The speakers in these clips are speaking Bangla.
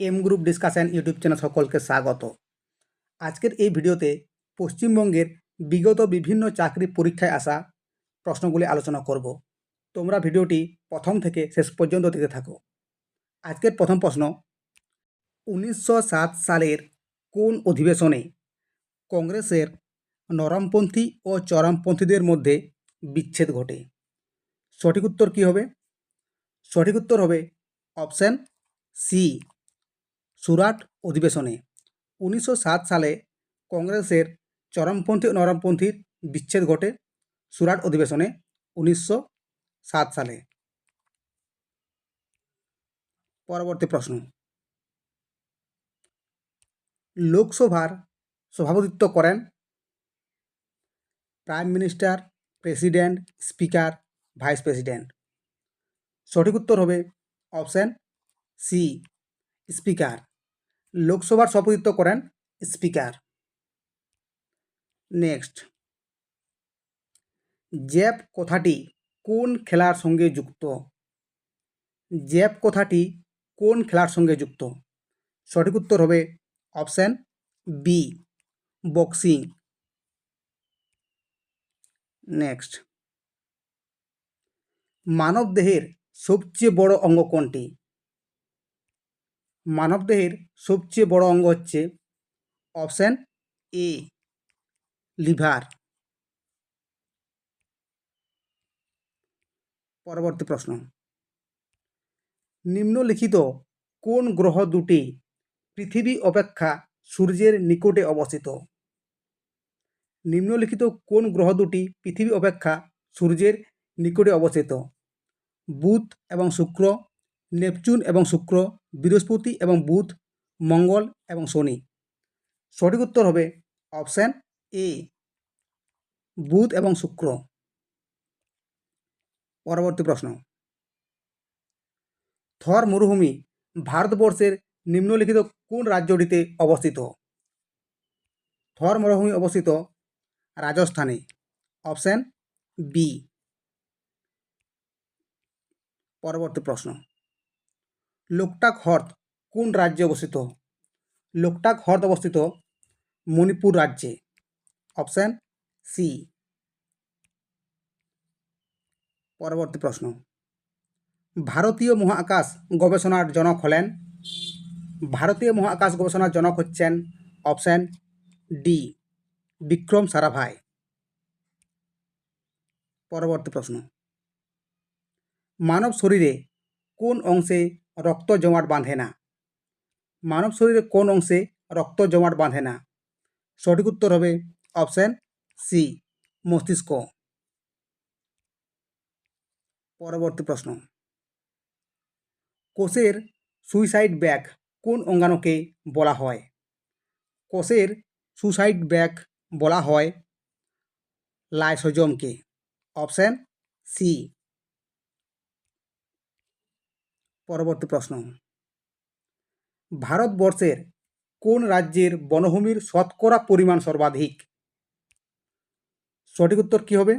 M group discussion YouTube channel সকলকে স্বাগত। আজকের এই ভিডিওতে পশ্চিমবঙ্গের বিগত বিভিন্ন চাকরি পরীক্ষায় আসা প্রশ্নগুলি আলোচনা করব। তোমরা ভিডিওটি প্রথম থেকে শেষ পর্যন্ত দেখতে থাকো। আজকের প্রথম প্রশ্ন, উনিশশো সাত সালের কোন অধিবেশনে কংগ্রেসের নরমপন্থী ও চরমপন্থীদের মধ্যে বিচ্ছেদ ঘটে? সঠিক উত্তর কী হবে? সঠিক উত্তর হবে অপশান সি সুরাট অধিবেশনে। উনিশশো সাত সালে কংগ্রেসের চরমপন্থী ও নরমপন্থীর বিচ্ছেদ ঘটে সুরাট অধিবেশনে উনিশশো সাত সালে। পরবর্তী প্রশ্ন। লোকসভার সভাপতিত্ব করেন prime minister, president, speaker, vice president. সঠিক উত্তর হবে অপশান সি, স্পিকার। লোকসভার সভাপতিত্ব করেন স্পিকার। নেক্সট। জ্যাপ কথাটি কোন খেলার সঙ্গে যুক্ত? জ্যাপ কথাটি কোন খেলার সঙ্গে যুক্ত? সঠিক উত্তর হবে অপশান বি, বক্সিং। নেক্সট। মানবদেহের সবচেয়ে বড় অঙ্গ কোনটি? মানবদেহের সবচেয়ে বড় অঙ্গ হচ্ছে অপশান এ, লিভার। পরবর্তী প্রশ্ন। নিম্নলিখিত কোন গ্রহ দুটি পৃথিবী অপেক্ষা সূর্যের নিকটে অবস্থিত? নিম্নলিখিত কোন গ্রহ দুটি পৃথিবী অপেক্ষা সূর্যের নিকটে অবস্থিত? বুধ এবং শুক্র নেপচুন এবং শুক্র, বৃহস্পতি এবং বুধ, মঙ্গল এবং শনি। সঠিক উত্তর হবে অপশান এ, বুধ এবং শুক্র। পরবর্তী প্রশ্ন। থর মরুভূমি ভারতবর্ষের নিম্নলিখিত কোন রাজ্যটিতে অবস্থিত? থর মরুভূমি অবস্থিত রাজস্থানে। Option B. পরবর্তী প্রশ্ন। লোকটাক হ্রদ কোন রাজ্যে অবস্থিত? লোকটাক হ্রদ অবস্থিত মণিপুর রাজ্যে। Option C. পরবর্তী প্রশ্ন। ভারতীয় মহাকাশ গবেষণার জনক হলেন। ভারতীয় মহাকাশ গবেষণার জনক হচ্ছেন অপশান ডি, বিক্রম সারাভাই। পরবর্তী প্রশ্ন। মানব শরীরে কোন অংশে রক্ত জমাট বাঁধে না। মানব শরীরে কোন অংশে রক্ত জমাট বাঁধে না? সঠিক উত্তর হবে অপশান সি, মস্তিষ্ক। পরবর্তী প্রশ্ন। কোষের সুইসাইড ব্যাগ কোন অঙ্গাণুকে বলা হয়? কোষের সুসাইড ব্যাগ বলা হয় লাইসোজমকে। অপশান সি পরবর্তী প্রশ্ন। ভারতবর্ষের কোন রাজ্যের বনভূমির শতকরা পরিমাণ সর্বাধিক? সঠিক উত্তর কী হবে?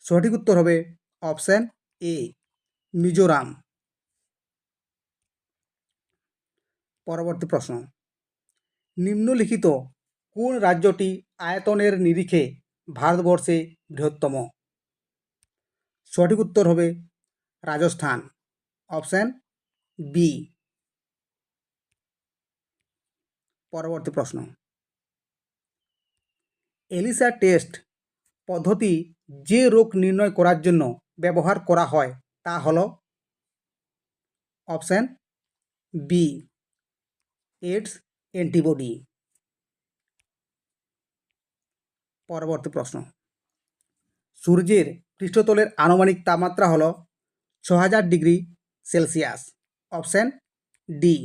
সঠিক উত্তর হবে অপশান এ, মিজোরাম। পরবর্তী প্রশ্ন। নিম্নলিখিত কোন রাজ্যটি আয়তনের নিরিখে ভারতবর্ষে বৃহত্তম? সঠিক উত্তর হবে রাজস্থান। Option B. পরবর্তী প্রশ্ন। এলিসা টেস্ট পদ্ধতি যে রোগ নির্ণয় করার জন্য ব্যবহার করা হয় তা হল অপশান বি এডস অ্যান্টিবডি। পরবর্তী প্রশ্ন। সূর্যের পৃষ্ঠতলের আনুমানিক তাপমাত্রা হল ছ হাজার ডিগ্রি সেলসিয়াস। Option D.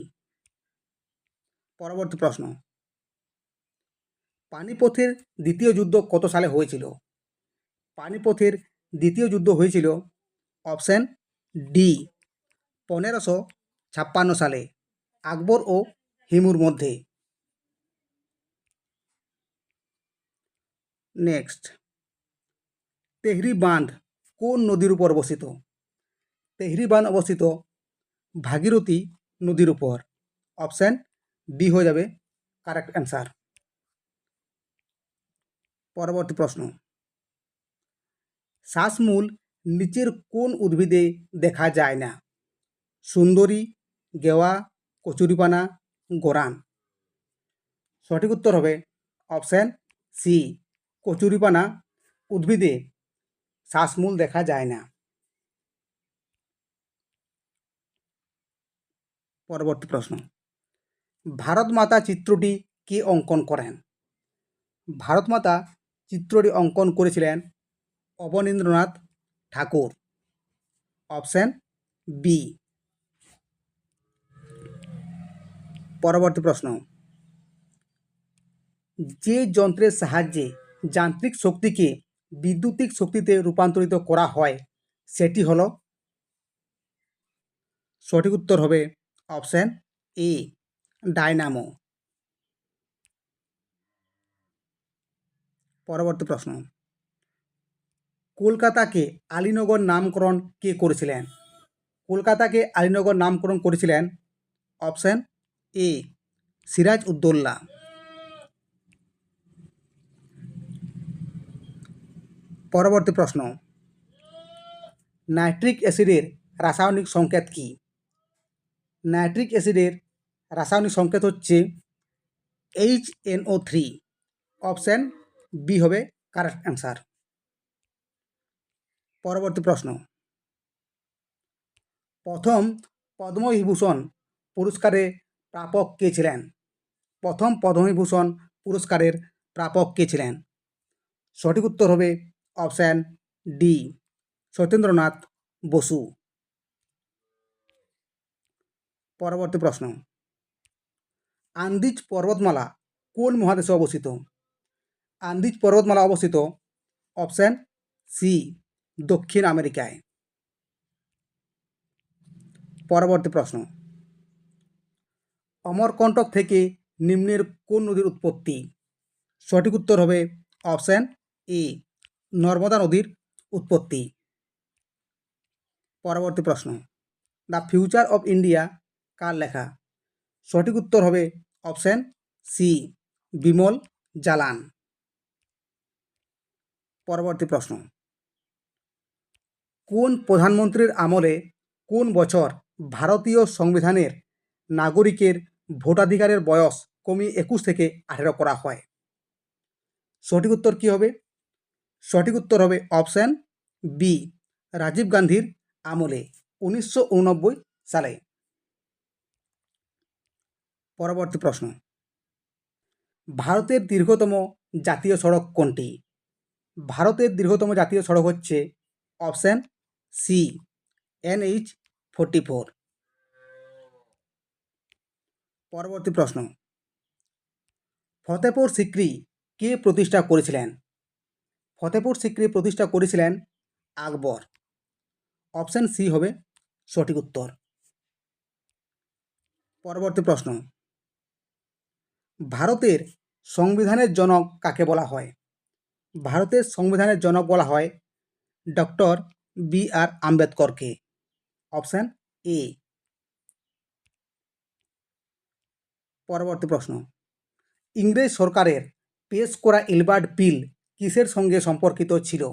পরবর্তী প্রশ্ন। পানিপথের দ্বিতীয় যুদ্ধ কত সালে হয়েছিল? পানিপথের দ্বিতীয় যুদ্ধ হয়েছিল অপশান ডি, পনেরোশো ছাপ্পান্ন সালে, আকবর ও হিমুর মধ্যে। নেক্সট। তেহরি বাঁধ কোন নদীর উপর অবস্থিত? তেহরি বাঁধ অবস্থিত ভাগীরথী নদীর উপর। অপশান বি হয়ে যাবে কারেক্ট অ্যান্সার পরবর্তী প্রশ্ন। শ্বাসমূল নিচের কোন উদ্ভিদে দেখা যায় না? সুন্দরী, গেওয়া, কচুরিপানা, গোরান। সঠিক উত্তর হবে অপশান সি। কচুরিপানা উদ্ভিদে শ্বাসমূল দেখা যায় না। পরবর্তী প্রশ্ন। ভারত মাতা চিত্রটি কে অঙ্কন করেন? ভারত মাতা চিত্রটি অঙ্কন করেছিলেন অবনীন্দ্রনাথ ঠাকুর। অপশান বি পরবর্তী প্রশ্ন। যে যন্ত্রের সাহায্যে যান্ত্রিক শক্তিকে বিদ্যুতিক শক্তিতে রূপান্তরিত করা হয়, সেটি হল সঠিক উত্তর হবে অপশান এ, ডায়নামো। পরবর্তী প্রশ্ন। কলকাতাকে আলীনগর নামকরণ কে করেছিলেন? কলকাতাকে আলীনগর নামকরণ করেছিলেন অপশান এ, সিরাজ উদ্দৌল্লা পরবর্তী প্রশ্ন। নাইট্রিক অ্যাসিডের রাসায়নিক সংকেত কী? নাইট্রিক অ্যাসিডের রাসায়নিক সংকেত হচ্ছে H NO three option B হবে কারেক্ট অ্যান্সার। পরবর্তী প্রশ্ন। প্রথম পদ্মবিভূষণ পুরস্কারে প্রাপক কে ছিলেন? প্রথম পদ্মবিভূষণ পুরস্কারের প্রাপক কে ছিলেন? সঠিক উত্তর হবে অপশান ডি সত্যেন্দ্রনাথ বসু। পরবর্তী প্রশ্ন। আন্দিজ পর্বতমালা কোন মহাদেশে অবস্থিত? আন্দিজ পর্বতমালা অবস্থিত অপশান সি, দক্ষিণ আমেরিকায়। পরবর্তী প্রশ্ন। অমরকণ্টক থেকে নিম্নের কোন নদীর উৎপত্তি? সঠিক উত্তর হবে অপশান এ, নর্মদা নদীর উৎপত্তি। পরবর্তী প্রশ্ন। দ্য ফিউচার অফ ইন্ডিয়া কার লেখা? সঠিক উত্তর হবে অপশান সি, বিমল জালান। পরবর্তী প্রশ্ন। কোন প্রধানমন্ত্রীর আমলে কোন বছর ভারতীয় সংবিধানের নাগরিকের ভোটাধিকারের বয়স কমিয়ে একুশ থেকে আঠেরো করা হয়? সঠিক উত্তর কী হবে? সঠিক উত্তর হবে অপশান বি, রাজীব গান্ধীর আমলে উনিশশো উননব্বই সালে। পরবর্তী প্রশ্ন। ভারতের দীর্ঘতম জাতীয় সড়ক কোনটি? ভারতের দীর্ঘতম জাতীয় সড়ক হচ্ছে option C, NH forty four. পরবর্তী প্রশ্ন। ফতেপুর সিক্রি কে প্রতিষ্ঠা করেছিলেন? ফতেপুর সিক্রি প্রতিষ্ঠা করেছিলেন আকবর। অপশান সি হবে সঠিক উত্তর। পরবর্তী প্রশ্ন। ভারতের সংবিধানের জনক কাকে বলা হয়? ভারতের সংবিধানের জনক বলা হয় doctor B R আম্বেদকরকে। Option A. পরবর্তী প্রশ্ন। ইংরেজ সরকারের পেশ করা এলবার্ট বিল কিসের সঙ্গে সম্পর্কিত ছিল?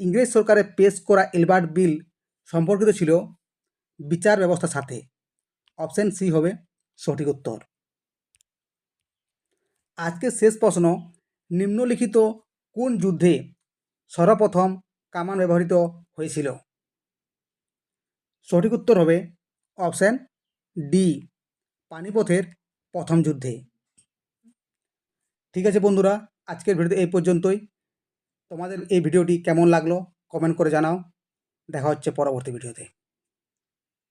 ইংরেজ সরকারের পেশ করা এলবার্ট বিল সম্পর্কিত ছিল বিচার ব্যবস্থার সাথে। অপশান সি হবে সঠিক উত্তর। আজকের শেষ প্রশ্ন, নিম্নলিখিত কোন যুদ্ধে সর্বপ্রথম কামান ব্যবহৃত হয়েছিল? সঠিক উত্তর হবে অপশান ডি, পানিপথের প্রথম যুদ্ধে। ঠিক আছে বন্ধুরা, আজকের ভিডিওতে এই পর্যন্তই। তোমাদের এই ভিডিওটি কেমন লাগল কমেন্ট করে জানাও। দেখা হচ্ছে পরবর্তী ভিডিওতে।